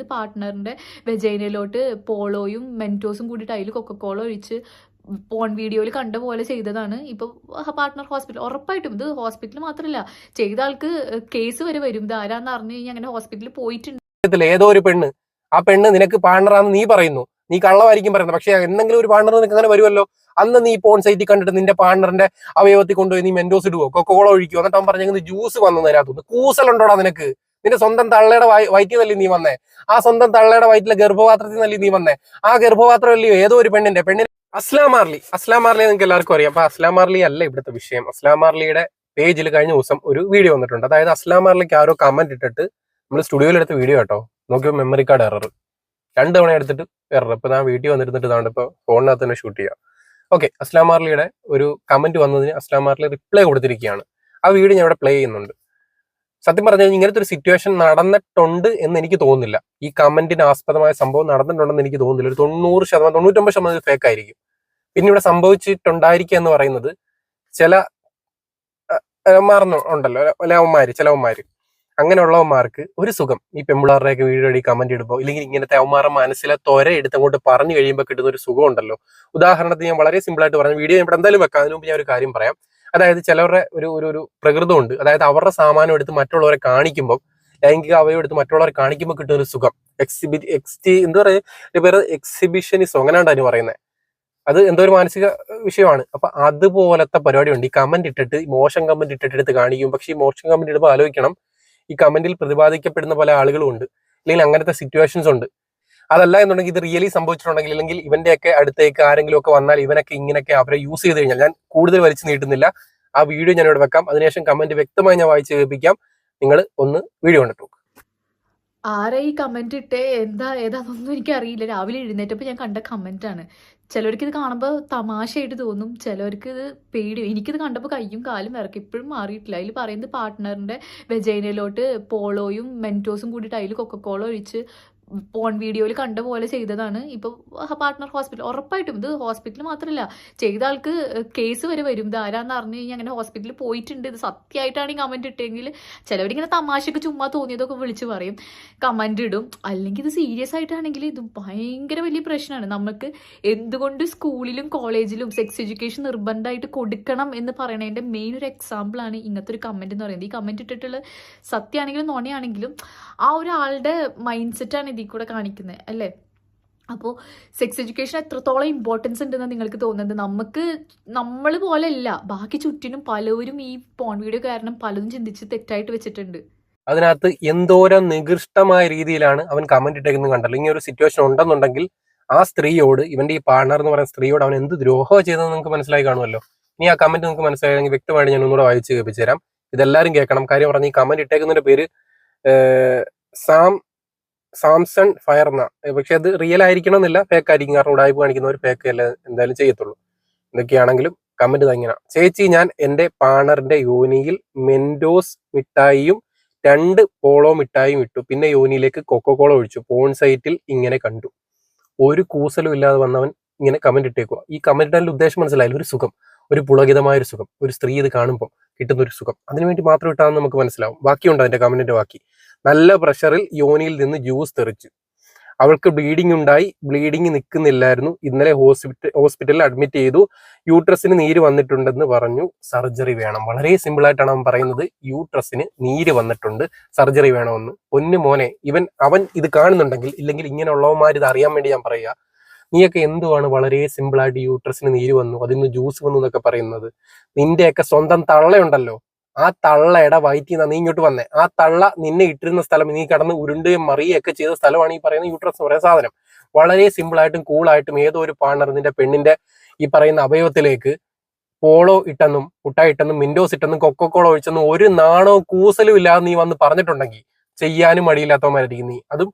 പറയുന്നത് പാർട്ട്ണറിന്റെ വെജൈനയിലോട്ട് പോളോയും മെന്റോസും കൂടിയിട്ട് അതിൽ കൊക്കക്കോള ഒഴിച്ച് പോൺ വീഡിയോയിൽ കണ്ട പോലെ ചെയ്തതാണ്. ഇപ്പോൾ പാർട്ട്ണർ ഹോസ്പിറ്റൽ ഉറപ്പായിട്ടും ഇത് ഹോസ്പിറ്റൽ മാത്രമല്ല ചെയ്ത ആൾക്ക് കേസ് വരെ വരും. ഇത് ആരാന്ന് അറിഞ്ഞു കഴിഞ്ഞാൽ അങ്ങനെ ഹോസ്പിറ്റലിൽ പോയിട്ടുണ്ട്. ഏതോ ഒരു പെണ്ണ് ആ പെണ്ണ് നിനക്ക് പാർട്ണറാന്ന് നീ പറയുന്നു. നീ കള്ളമായിരിക്കും പറയുന്നത്. പക്ഷെ എന്തെങ്കിലും ഒരു പാർട്ണർ നിനക്ക് അങ്ങനെ വരുമല്ലോ? അന്ന് നീ പോൺ സൈറ്റിൽ കണ്ടിട്ട് നിന്റെ പാർട്ണറിന്റെ അവയവത്തിൽ കൊണ്ടുപോയി നീ മെന്റോസ് ഇടുവോ? കൊക്കോള ഒഴിക്കുവോ? എന്നിട്ട് അവൻ ജ്യൂസ് വന്നു അതിനകത്തുനിന്ന് കൂസലുണ്ടോടാ നിനക്ക്? നിന്റെ സ്വന്തം തള്ളയുടെ വയ- വയറ്റിൽ നിന്നല്ലേ നീ വന്നേ? ആ സ്വന്തം തള്ളയുടെ വയറ്റിലെ ഗർഭപാത്രത്തിൽ നിന്നല്ലേ നീ വന്നേ? ആ ഗർഭപാത്രം അല്ലയോ ഏതോ ഒരു പെണ്ണിന്റെ പെണ്ണിന് അസ്ലാം മാർലി. അസ്ലാം മാർലി നിങ്ങൾക്ക് എല്ലാവർക്കും അറിയാം. അപ്പൊ അസ്ലാം മാർലി അല്ല ഇവിടുത്തെ വിഷയം. അസ്ലാം മാർലിയുടെ പേജിൽ കഴിഞ്ഞ ദിവസം ഒരു വീഡിയോ വന്നിട്ടുണ്ട്. അതായത് അസ്ലാം മാർലിക്ക് ആരോ കമന്റ് ഇട്ടിട്ട് നമ്മൾ സ്റ്റുഡിയോയിൽ എടുത്ത വീഡിയോ കേട്ടോ. നോക്കിയോ മെമ്മറി കാർഡ് എറർ രണ്ട് തവണ എടുത്തിട്ട് എറർ ഇപ്പൊ ഞാൻ വീട്ടിൽ വന്നിരുന്നിട്ട് ഇതാണ്ട് ഇപ്പൊ ഫോണിനകത്ത് തന്നെ ഷൂട്ട് ചെയ്യാം. ഓക്കെ അസ്ലാം മാർലിയുടെ ഒരു കമന്റ് വന്നതിന് അസ്ലാം മാർലി റിപ്ലൈ കൊടുത്തിരിക്കുകയാണ്. ആ വീഡിയോ ഞാൻ ഇവിടെ പ്ലേ ചെയ്യുന്നുണ്ട്. സത്യം പറഞ്ഞു കഴിഞ്ഞാൽ ഇങ്ങനത്തെ ഒരു സിറ്റുവേഷൻ നടന്നിട്ടുണ്ട് എന്ന് എനിക്ക് തോന്നുന്നില്ല. ഈ കമന്റിന് ആസ്പദമായ സംഭവം നടന്നിട്ടുണ്ടെന്ന് എനിക്ക് തോന്നുന്നില്ല. ഒരു തൊണ്ണൂറ് ശതമാനം തൊണ്ണൂറ്റൊമ്പത് ശതമാനം ഫേക്ക് ആയിരിക്കും. പിന്നെ ഇവിടെ സംഭവിച്ചിട്ടുണ്ടായിരിക്കുക എന്ന് പറയുന്നത് ചില മാറുന്നു ഉണ്ടല്ലോ ലവന്മാര് ചിലവന്മാര് അങ്ങനെയുള്ളവന്മാർക്ക് ഒരു സുഖം. ഈ പെമ്പിളാറുടെയൊക്കെ വീഡിയോ കമന്റ് ഇടുമ്പോൾ ഇല്ലെങ്കിൽ ഇങ്ങനത്തെ അവന്മാരുടെ മനസ്സിലെ തൊര എടുത്ത് അങ്ങോട്ട് പറഞ്ഞു കഴിയുമ്പോൾ കിട്ടുന്ന ഒരു സുഖം ഉണ്ടല്ലോ. ഉദാഹരണത്തിന് ഞാൻ വളരെ സിമ്പിൾ ആയിട്ട് പറഞ്ഞു വീഡിയോ ഇവിടെ എന്തായാലും വെക്കാം. അതിന് മുമ്പ് ഞാൻ ഒരു കാര്യം പറയാം. അതായത് ചിലവരുടെ ഒരു ഒരു ഒരു പ്രകൃതമുണ്ട്. അതായത് അവരുടെ സാമാനം എടുത്ത് മറ്റുള്ളവരെ കാണിക്കുമ്പോൾ ലൈംഗിക അവയവം എടുത്ത് മറ്റുള്ളവരെ കാണിക്കുമ്പോൾ കിട്ടുന്ന ഒരു സുഖം. എക്സിബി എക്സ്റ്റി എന്താ പറയുക പേര് എക്സിബിഷനിസം അങ്ങനെയാണ് അതിന് പറയുന്നത് അത് എന്തോ ഒരു മാനസിക വിഷയമാണ്. അപ്പൊ അതുപോലത്തെ പരിപാടി ഉണ്ട് ഈ കമന്റ് ഇട്ടിട്ട് മോശം കമന്റ് ഇട്ടിട്ട് എടുത്ത് കാണിക്കും പക്ഷേ ഈ മോശം കമന്റ് ഇടുമ്പോൾ ആലോചിക്കണം. ഈ കമന്റിൽ പ്രതിപാദിക്കപ്പെടുന്ന പല ആളുകളും ഉണ്ട്. അല്ലെങ്കിൽ അങ്ങനത്തെ സിറ്റുവേഷൻസ് ഉണ്ട്. അതല്ല എന്നുണ്ടെങ്കിൽ ഇത് റിയലി സംഭവിച്ചിട്ടുണ്ടെങ്കിൽ അല്ലെങ്കിൽ ഇവന്റെയൊക്കെ അടുത്തേക്ക് ആരെങ്കിലും ഒക്കെ വന്നാൽ ഇവനൊക്കെ ഇങ്ങനെയൊക്കെ അവരെ യൂസ് ചെയ്ത് കഴിഞ്ഞാൽ ഞാൻ കൂടുതൽ വലിച്ചു നീട്ടുന്നില്ല. ആ വീഡിയോ ഞാൻ ഇവിടെ വെക്കാം. അതിനുശേഷം കമന്റ് വ്യക്തമായി ഞാൻ വായിച്ചു കേൾപ്പിക്കാം. നിങ്ങൾ ഒന്ന് വീഡിയോ കണ്ടിട്ടു ആരാ ഈ കമന്റ് ഇട്ടേ? എന്താ? ഏതാണെന്നൊന്നും എനിക്ക് അറിയില്ല രാവിലെ എഴുന്നേറ്റപ്പോൾ ഞാൻ കണ്ട കമന്റ് ആണ്. ചിലവർക്ക് ഇത് കാണുമ്പോൾ തമാശയായിട്ട് തോന്നും. ചിലവർക്ക് ഇത് പേടി. എനിക്കിത് കണ്ടപ്പോൾ കയ്യും കാലും വിറക്കും. ഇപ്പോഴും മാറിയിട്ടില്ല. അതിൽ പറയുന്നത് പാർട്ട്ണറിന്റെ വെജൈനയിലോട്ട് പോളോയും മെന്റോസും കൂടിയിട്ട് അതിൽ കൊക്കക്കോള ഒഴിച്ച് പോൺ വീഡിയോയിൽ കണ്ട പോലെ ചെയ്തതാണ്. ഇപ്പോൾ പാർട്ട്ണർ ഹോസ്പിറ്റൽ ഉറപ്പായിട്ടും ഇത് ഹോസ്പിറ്റൽ മാത്രമല്ല ചെയ്ത ആൾക്ക് കേസ് വരെ വരും. ഇത് ആരാന്ന് അറിഞ്ഞു കഴിഞ്ഞാൽ അങ്ങനെ ഹോസ്പിറ്റലിൽ പോയിട്ടുണ്ട്. ഇത് സത്യമായിട്ടാണ് ഈ കമന്റ് ഇട്ടെങ്കിൽ ചിലവരിങ്ങനെ തമാശക്ക് ചുമ്മാ തോന്നിയതൊക്കെ വിളിച്ച് പറയും. കമന്റ് ഇടും. അല്ലെങ്കിൽ ഇത് സീരിയസ് ആയിട്ടാണെങ്കിൽ ഇത് ഭയങ്കര വലിയ പ്രശ്നമാണ്. നമുക്ക് എന്തുകൊണ്ട് സ്കൂളിലും കോളേജിലും സെക്സ് എഡ്യൂക്കേഷൻ നിർബന്ധമായിട്ട് കൊടുക്കണം എന്ന് പറയണതിന്റെ മെയിൻ ഒരു എക്സാമ്പിൾ ആണ് ഇങ്ങനത്തെ ഒരു കമന്റ് എന്ന് പറയുന്നത്. ഈ കമന്റ് ഇട്ടിട്ടുള്ള സത്യമാണെങ്കിലും നോണയാണെങ്കിലും ആ ഒരാളുടെ മൈൻഡ് സെറ്റാണ് ഇതിൽ കൂടെ കാണിക്കുന്നത് അല്ലേ? അപ്പോൾ സെക്സ് എഡ്യൂക്കേഷൻ എത്രത്തോളം ഇമ്പോർട്ടൻസ് ഉണ്ടെന്ന് നിങ്ങൾക്ക് തോന്നുന്നത്? നമുക്ക് നമ്മൾ പോലെ അല്ല ബാക്കി ചുറ്റിനും പലവരും ഈ പോൺ വീഡിയോ കാരണം പലതും ചിന്തിച്ച് തെറ്റായിട്ട് വെച്ചിട്ടുണ്ട്. അതിനകത്ത് എന്തോരം നികൃഷ്ടമായ രീതിയിലാണ് അവൻ കമന്റ് ഇട്ടേക്കുന്നത് കണ്ടല്ലോ. ഇങ്ങനെ ഒരു സിറ്റുവേഷൻ ഉണ്ടെന്നുണ്ടെങ്കിൽ ആ സ്ത്രീയോട് ഇവന്റെ ഈ പാർട്ണർ എന്ന് പറയുന്ന സ്ത്രീയോട് അവൻ എന്ത് ദ്രോഹം ചെയ്തതെന്ന് നിങ്ങൾക്ക് മനസ്സിലായി കാണുമല്ലോ? ഇനി ആ കമന്റ് നിങ്ങൾക്ക് മനസ്സിലായെങ്കിൽ വ്യക്തമായിട്ട് ഞാൻ ഒന്നുകൂടെ വായിച്ച് കേൾപ്പിച്ചു തരാം. ഇതെല്ലാവരും കേൾക്കണം. കാര്യം പറഞ്ഞ് ഈ കമന്റ് ഇട്ടേക്കുന്നതിന്റെ പേര് സാം സാംസൺ ഫയർ എന്ന പക്ഷെ അത് റിയൽ ആയിരിക്കണം എന്നില്ല ഫേക്ക് ആയിരിക്കും. കാരണം ഉടായ്പ കാണിക്കുന്ന ഒരു ഫേക്ക് അല്ല എന്തായാലും ചെയ്യത്തുള്ളൂ. എന്തൊക്കെയാണെങ്കിലും കമന്റ് തങ്ങിയ ചേച്ചി ഞാൻ എന്റെ പാണറിന്റെ യോനിയിൽ മെൻഡോസ് മിഠായിയും രണ്ട് പോളോ മിഠായിയും ഇട്ടു. പിന്നെ യോനിയിലേക്ക് കൊക്കോകോള ഒഴിച്ചു. പോൺ സൈറ്റിൽ ഇങ്ങനെ കണ്ടു. ഒരു കൂസലും ഇല്ലാതെ വന്നവൻ ഇങ്ങനെ കമന്റ് ഇട്ടേക്കുക ഈ കമന്റ് ഇട്ടാൽ ഉദ്ദേശം മനസ്സിലായാലും ഒരു സുഖം. ഒരു പുളകിതമായ ഒരു സുഖം. ഒരു സ്ത്രീ ഇത് കാണുമ്പോൾ കിട്ടുന്ന ഒരു സുഖം അതിനുവേണ്ടി മാത്രം ഇട്ടാന്ന് നമുക്ക് മനസ്സിലാവും. ബാക്കിയുണ്ട് അതിന്റെ കമന്റിന്റെ ബാക്കി? നല്ല പ്രഷറിൽ യോനിയിൽ നിന്ന് ജ്യൂസ് തെറിച്ചു. അവൾക്ക് ബ്ലീഡിംഗ് ഉണ്ടായി. ബ്ലീഡിംഗ് നിൽക്കുന്നില്ലായിരുന്നു. ഇന്നലെ ഹോസ്പിറ്റൽ ഹോസ്പിറ്റലിൽ അഡ്മിറ്റ് ചെയ്തു. യൂട്രസിന് നീര് വന്നിട്ടുണ്ടെന്ന് പറഞ്ഞു. സർജറി വേണം. വളരെ സിമ്പിൾ ആയിട്ടാണ് അവൻ പറയുന്നത്. യൂട്രസിന് നീര് വന്നിട്ടുണ്ട്. സർജറി വേണമെന്ന്. പൊന്നു മോനെ ഇവൻ അവൻ ഇത് കാണുന്നുണ്ടെങ്കിൽ ഇല്ലെങ്കിൽ ഇങ്ങനെയുള്ളവന്മാർ ഇത് അറിയാൻ വേണ്ടി ഞാൻ പറയുക. നീയൊക്കെ എന്തുവാണ് വളരെ സിമ്പിൾ ആയിട്ട് യൂട്രസിന് നീര് വന്നു അതിന് ജ്യൂസ് വന്നു എന്നൊക്കെ പറയുന്നത്? നിന്റെയൊക്കെ സ്വന്തം തള്ളയുണ്ടല്ലോ. ആ തള്ളയുടെ വയറ്റിൽ നിന്നാണ് നീ ഇങ്ങോട്ട് വന്നേ. ആ തള്ള നിന്നെ ഇട്ടിരുന്ന സ്ഥലം നീ കടന്ന് ഉരുണ്ടുകയും മറിയൊക്കെ ചെയ്ത സ്ഥലമാണ് ഈ പറയുന്ന യൂട്രസ് എന്ന് പറയുന്ന സാധനം. വളരെ സിമ്പിൾ ആയിട്ടും കൂളായിട്ടും ഏതോ ഒരു പാർട്ണർ നിന്റെ പെണ്ണിന്റെ ഈ പറയുന്ന അവയവത്തിലേക്ക് പോളോ ഇട്ടെന്നും മുട്ട ഇട്ടെന്നും മിൻഡോസ് ഇട്ടെന്നും കൊക്കോക്കോള ഒഴിച്ചെന്നും ഒരു നാണോ കൂസലും ഇല്ലാതെ നീ വന്ന് പറഞ്ഞിട്ടുണ്ടെങ്കിൽ ചെയ്യാനും മടിയില്ലാത്തവന്മാരായിരിക്കും നീ. അതും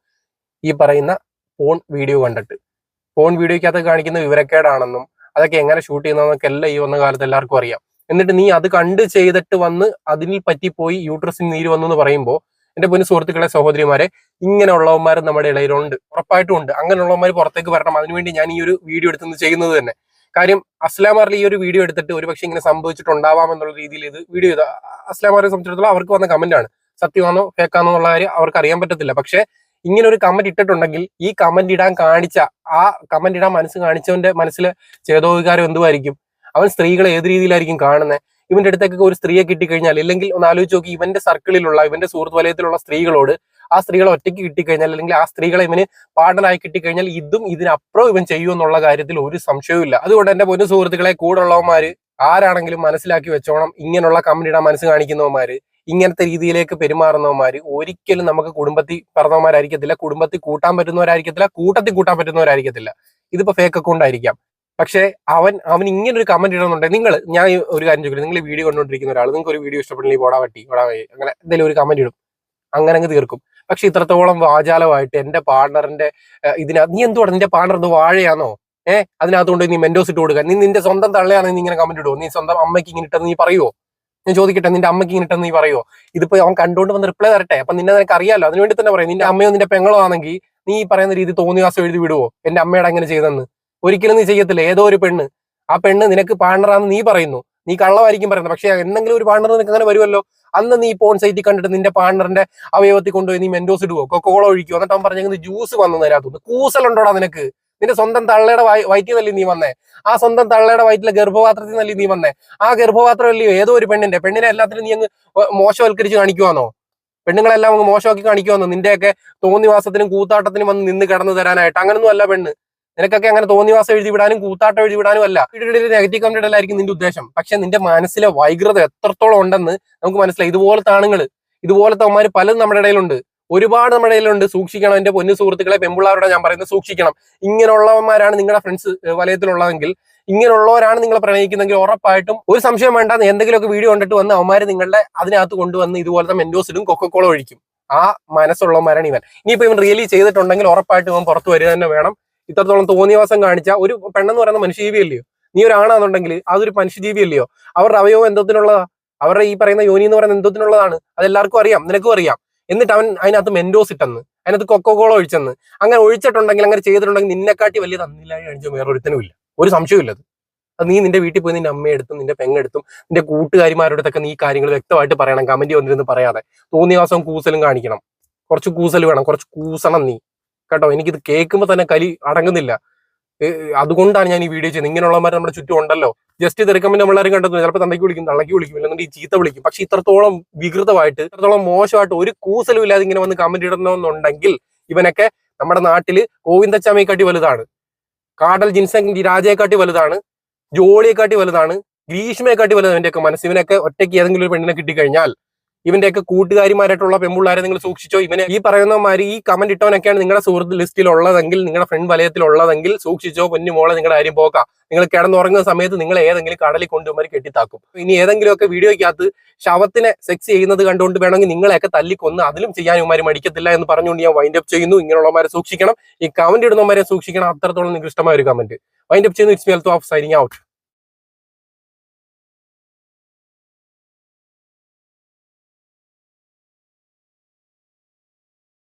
ഈ പറയുന്ന ഫോൺ വീഡിയോ കണ്ടിട്ട്. ഫോൺ വീഡിയോയ്ക്കകത്ത് കാണിക്കുന്ന വിവരക്കേടാണെന്നും അതൊക്കെ എങ്ങനെ ഷൂട്ട് ചെയ്യുന്നതെന്നൊക്കെ എല്ലാം ഈ വന്ന കാലത്ത് എല്ലാവർക്കും അറിയാം. എന്നിട്ട് നീ അത് കണ്ട് ചെയ്തിട്ട് വന്ന് അതിൽ പറ്റിപ്പോയി യൂട്രസിന് നീര് വന്നു എന്ന് പറയുമ്പോൾ എന്റെ പൊന്നു സുഹൃത്തുക്കളെ സഹോദരിമാരെ ഇങ്ങനെയുള്ളവന്മാർ നമ്മുടെ ഇടയിലുണ്ട് ഉറപ്പായിട്ടും ഉണ്ട്. അങ്ങനെയുള്ളവന്മാർ പുറത്തേക്ക് വരണം. അതിനുവേണ്ടി ഞാൻ ഈ ഒരു വീഡിയോ എടുത്തുനിന്ന് ചെയ്യുന്നത് തന്നെ. കാര്യം അസ്ലാമാറിൽ ഈ ഒരു വീഡിയോ എടുത്തിട്ട് ഒരുപക്ഷെ ഇങ്ങനെ സംഭവിച്ചിട്ടുണ്ടാവാം എന്നുള്ള രീതിയിൽ ഇത് വീഡിയോ ചെയ്ത അസ്ലാമാരെ സംബന്ധിച്ചിടത്തോളം അവർക്ക് വന്ന കമന്റ് ആണ്. സത്യമാണോ? ഫേക്കാണോ എന്നുള്ള കാര്യം അവർക്ക് അറിയാൻ പറ്റത്തില്ല. പക്ഷേ ഇങ്ങനെ ഒരു കമന്റ് ഇട്ടിട്ടുണ്ടെങ്കിൽ ഈ കമന്റ് ഇടാൻ കാണിച്ച ആ കമന്റ് ഇടാൻ മനസ്സ് കാണിച്ചവന്റെ മനസ്സിലെ ചേതോവികാരം എന്തുമായിരിക്കും അവൻ സ്ത്രീകളെ ഏത് രീതിയിലായിരിക്കും കാണുന്നത് ഇവന്റെ അടുത്തേക്ക് ഒരു സ്ത്രീയെ കിട്ടിക്കഴിഞ്ഞാൽ അല്ലെങ്കിൽ ഒന്ന് ആലോചിച്ച് നോക്കി ഇവന്റെ സർക്കിളിലുള്ള ഇവന്റെ സുഹൃത്ത് വലയത്തിലുള്ള സ്ത്രീകളോട് ആ സ്ത്രീകളെ ഒറ്റയ്ക്ക് കിട്ടിക്കഴിഞ്ഞാൽ അല്ലെങ്കിൽ ആ സ്ത്രീകളെ ഇവന് പാർട്ണറായി കിട്ടിക്കഴിഞ്ഞാൽ ഇതും ഇതിനപ്പുറം ഇവൻ ചെയ്യൂ എന്നുള്ള കാര്യത്തിൽ ഒരു സംശയവും അതുകൊണ്ട് എന്റെ പൊന്നു സുഹൃത്തുക്കളെ കൂടെ ഉള്ളവന്മാര് ആരാണെങ്കിലും മനസ്സിലാക്കി വെച്ചോണം. ഇങ്ങനെയുള്ള കമ്പനിയുടെ മനസ്സ് കാണിക്കുന്നവന്മാര് ഇങ്ങനത്തെ രീതിയിലേക്ക് പെരുമാറുന്നവന്മാര് ഒരിക്കലും നമുക്ക് കുടുംബത്തിൽ പറഞ്ഞവന്മാരായിരിക്കത്തില്ല കുടുംബത്തിൽ കൂട്ടാൻ പറ്റുന്നവരായിരിക്കത്തില്ല. കൂട്ടത്തിൽ കൂട്ടാൻ പറ്റുന്നവരായിരിക്കത്തില്ല. ഇതിപ്പോ ഫേക്ക് അക്കൗണ്ട് ആയിരിക്കാം. പക്ഷേ അവൻ അവൻ ഇങ്ങനെ ഒരു കമന്റ് ഇടുന്നുണ്ടെങ്കിൽ നിങ്ങൾ ഞാൻ ഒരു കാര്യം ചോദിക്കുന്നത് നിങ്ങൾ വീഡിയോ കണ്ടുകൊണ്ടിരിക്കുന്ന ഒരാൾ നിങ്ങൾക്ക് ഒരു വീഡിയോ ഇഷ്ടപ്പെട്ടില്ലെങ്കിൽ പോടാ പറ്റി പോടാ അങ്ങനെ എന്തെങ്കിലും ഒരു കമന്റ് ഇടും. അങ്ങനെ അങ്ങ് തീർക്കും. പക്ഷെ ഇത്രത്തോളം വാചാലമായിട്ട് എന്റെ പാർട്ണറിന്റെ ഇതിനകത്ത് നീ എന്തുവാണ് നിന്റെ പാർട്ണർ എന്ത് വാഴയാണോ ഏഹ് അതിനകത്തുകൊണ്ട് നീ മെൻഡോസ് ഇട്ട് കൊടുക്കുക. നീ നിന്റെ സ്വന്തം തള്ളയാണെങ്കിൽ നീ ഇങ്ങനെ കമന്റ് ഇടുവോ? നീ സ്വന്തം അമ്മയ്ക്ക് ഇങ്ങനെ ഇട്ടെന്ന് നീ പറയുവോ? ഞാൻ ചോദിക്കട്ടെ നിന്റെ അമ്മയ്ക്ക് ഇങ്ങനെ ഇട്ടെന്ന് നീ പറയുവോ? ഇതിപ്പോ അവൻ കണ്ടുകൊണ്ട് വന്ന് റിപ്ലൈ തരട്ടെ? അപ്പൊ നിന്നെ നിനക്ക് അറിയാലോ. അതിനുവേണ്ടി തന്നെ പറയും നിന്റെ അമ്മയോ നിന്റെ പെങ്ങളോ ആണെങ്കിൽ നീ പറയുന്ന രീതി തോന്നിവാസം എഴുതി വിടുവോ? എന്റെ അമ്മയുടെ അങ്ങനെ ചെയ്തെന്ന് ഒരിക്കലും നീ ചെയ്യത്തില്ല. ഏതോ ഒരു പെണ്ണ്. ആ പെണ്ണ് നിനക്ക് പാർട്ണറാന്ന് നീ പറയുന്നു. നീ കള്ളമായിരിക്കും പറയുന്നത്. പക്ഷെ എന്തെങ്കിലും ഒരു പാർട്ണർ നിനക്ക് അങ്ങനെ വരുമല്ലോ? അന്ന് നീ പോൺ സൈറ്റിൽ കണ്ടിട്ട് നിന്റെ പാർട്ണറിന്റെ അവയവത്തിൽ കൊണ്ടുപോയി നീ മെൻഡോസ് ഇടുവോ? കൊക്കോള ഒഴിക്കുവോ? എന്നിട്ട് അവൻ പറഞ്ഞത് ജ്യൂസ് വന്നു തരാത്തുന്നു കൂസലുണ്ടോടാ നിനക്ക്? നിന്റെ സ്വന്തം തള്ളയുടെ വയ- വയറ്റിൽ നല്ലേ നീ വന്നേ? ആ സ്വന്തം തള്ളയുടെ വയറ്റിലെ ഗർഭപാത്രത്തിൽ നല്ലി നീ വന്നേ? ആ ഗർഭപാത്രം അല്ലയോ ഏതോ ഒരു പെണ്ണിന്റെ. പെണ്ണിനെ എല്ലാത്തിനും നീ അങ്ങ് മോശവൽക്കരിച്ച് കാണിക്കുവാന്നോ? പെണ്ണുങ്ങളെല്ലാം അങ്ങ് മോശമാക്കി കാണിക്കുവാന്നോ? നിന്റെയൊക്കെ തോന്നിവാസത്തിനും കൂത്താട്ടത്തിനും വന്ന് നിന്ന് കിടന്നു തരാനായിട്ട്. അങ്ങനൊന്നും അല്ല പെണ്ണ്. നിനക്കൊക്കെ അങ്ങനെ തോന്നിവാസം എഴുതി വിടാനും കൂത്താട്ടം എഴുതി വിടാനും അല്ല നെഗറ്റീവ് കമന്റ് ഇടലായിരിക്കും നിന്റെ ഉദ്ദേശം. പക്ഷെ നിന്റെ മനസ്സിലെ വൈകൃത എത്രത്തോളം ഉണ്ടെന്ന് നമുക്ക് മനസ്സിലായി. ഇതുപോലത്തെ ആണുങ്ങൾ ഇതുപോലത്തെ അമ്മമാര് പലതും നമ്മുടെ ഇടയിലുണ്ട്. ഒരുപാട് നമ്മുടെ ഇടയിലുണ്ട്. സൂക്ഷിക്കണം. എന്റെ പൊന്നു സുഹൃത്തുക്കളെ പെമ്പിള്ളാരോടെ ഞാൻ പറയുന്നത് സൂക്ഷിക്കണം. ഇങ്ങനെയുള്ളവന്മാരാണ് നിങ്ങളുടെ ഫ്രണ്ട്സ് വലയത്തിലുള്ളതെങ്കിൽ ഇങ്ങനെയുള്ളവരാണ് നിങ്ങളെ പ്രണയിക്കുന്നെങ്കിൽ ഉറപ്പായിട്ടും ഒരു സംശയം വേണ്ട. എന്തെങ്കിലുമൊക്കെ വീഡിയോ കണ്ടിട്ട് വന്ന് അവന്മാര് നിങ്ങളുടെ അതിനകത്ത് കൊണ്ടുവന്ന് ഇതുപോലത്തെ മെൻഡോസിലും കൊക്കക്കോള ഒഴിക്കും. ആ മനസ്സുള്ളവന്മാരാണ് ഇവൻ. ഇനിയിപ്പോ ഇവൻ റിയലി ചെയ്തിട്ടുണ്ടെങ്കിൽ ഉറപ്പായിട്ടും ഇവൻ പുറത്തു വരിക തന്നെ വേണം. ഇത്രത്തോളം തോന്നിയവാസം കാണിച്ച ഒരു പെണ്ണെന്ന് പറയുന്ന മനുഷ്യജീവിയല്ലയോ? നീ ഒരാണാന്നുണ്ടെങ്കിൽ അതൊരു മനുഷ്യജീവിയല്ലയോ? അവരുടെ അവയവം എന്തോത്തിനുള്ളതാ? അവരുടെ ഈ പറയുന്ന യോനി എന്ന് പറയുന്ന എന്തോത്തിനുള്ളതാണ്? അതെല്ലാവർക്കും അറിയാം നിനക്കും അറിയാം. എന്നിട്ട് അവൻ അതിനകത്ത് മെൻഡോസ് ഇട്ടെന്ന് അതിനകത്ത് കൊക്കോകോള ഒഴിച്ചെന്ന്. അങ്ങനെ ഒഴിച്ചിട്ടുണ്ടെങ്കിൽ അങ്ങനെ ചെയ്തിട്ടുണ്ടെങ്കിൽ നിന്നെക്കാട്ടി വലിയ തന്നില്ലായി കാണിച്ച വേറെ ഒരുത്തനും ഇല്ല. ഒരു സംശയവും അത്. നീ നിന്റെ വീട്ടിൽ പോയി നിന്റെ അമ്മയെടുത്തും നിന്റെ പെങ്ങെടുത്തും നിന്റെ കൂട്ടുകാരിമാരുടെ അടുത്തൊക്കെ നീ കാര്യങ്ങൾ വ്യക്തമായിട്ട് പറയണം കമന്റ് വന്നിരുന്ന് പറയാതെ. തോന്നിയവാസവും കൂസലും കാണിക്കണം. കുറച്ച് കൂസൽ വേണം കുറച്ച് കൂസണം നീ. കേട്ടോ എനിക്കിത് കേൾക്കുമ്പോൾ തന്നെ കലി അടങ്ങുന്നില്ല. അതുകൊണ്ടാണ് ഞാൻ ഈ വീഡിയോ ചെയ്യുന്നത്. ഇങ്ങനെയുള്ളവന്മാർ നമ്മുടെ ചുറ്റും ഉണ്ടല്ലോ. ജസ്റ്റ് ഇത് റെക്കമെൻഡ് നമ്മളാരും കണ്ടെത്തുന്നു ചിലപ്പോൾ തന്തയ്ക്ക് വിളിക്കും തള്ളയ്ക്ക് വിളിക്കും അല്ലെങ്കിൽ ഈ ചീത്ത വിളിക്കും. പക്ഷെ ഇത്രത്തോളം വികൃതമായിട്ട് ഇത്രത്തോളം മോശമായിട്ട് ഒരു കൂസലും ഇല്ലാതെ ഇങ്ങനെ വന്ന് കമന്റ് ഇടണമെന്നുണ്ടെങ്കിൽ ഇവനൊക്കെ നമ്മുടെ നാട്ടിൽ ഗോവിന്ദച്ചാമിയെക്കാട്ടി വലുതാണ്. കാടൽ ജിൻസംഗ് രാജയെക്കാട്ടി വലുതാണ്. ജോളിയെക്കാട്ടി വലുതാണ്. ഗ്രീഷ്മയെക്കാട്ടി വലുതാണ് ഇവന്റെയൊക്കെ മനസ്സിനൊക്കെ ഒറ്റയ്ക്ക് ഏതെങ്കിലും ഒരു പെണ്ണിനെ കിട്ടിക്കഴിഞ്ഞാൽ ഇവന്റെയൊക്കെ കൂട്ടുകാരിമാരായിട്ടുള്ള പെമ്പിള്ളാരെ നിങ്ങൾ സൂക്ഷിച്ചോ? ഇവനെ ഈ പറയുന്നമാര് ഈ കമന്റ് ഇട്ടവനൊക്കെയാണ് നിങ്ങളുടെ സുഹൃത്ത് ലിസ്റ്റിൽ ഉള്ളതെങ്കിൽ നിങ്ങളുടെ ഫ്രണ്ട് വലയത്തിൽ ഉള്ളതെങ്കിൽ സൂക്ഷിച്ചോ പൊന്നു മോളെ നിങ്ങളുടെ കാര്യം പോക്കാം. നിങ്ങൾ കിടന്നുറങ്ങുന്ന സമയത്ത് നിങ്ങൾ ഏതെങ്കിലും കടലിൽ കൊണ്ടുപോയി കെട്ടിത്താക്കും. ഇനി ഏതെങ്കിലുമൊക്കെ വീഡിയോയ്ക്കകത്ത് ശവത്തിനെ സെക്സ് ചെയ്യുന്നത് കണ്ടുകൊണ്ട് വേണമെങ്കിൽ നിങ്ങളെയൊക്കെ തല്ലിക്കൊന്ന് അതിലും ചെയ്യാൻ ഇവന്മാർ മടിക്കത്തില്ല എന്ന് പറഞ്ഞുകൊണ്ട് ഞാൻ വൈൻഡ് അപ്പ് ചെയ്യുന്നു. ഇങ്ങനെയുള്ളവരെ സൂക്ഷിക്കണം. ഈ കമന്റ് ഇടുന്നവരെ സൂക്ഷിക്കണം. അത്രത്തോളം നിങ്ങൾക്ക് ഇഷ്ടമായ ഒരു കമന്റ് വൈൻഡ് അപ്പ് ചെയ്യുന്നു. ഇറ്റ്സ് മെൽത്ത് ഓഫ് സൈനിങ് ഔട്ട്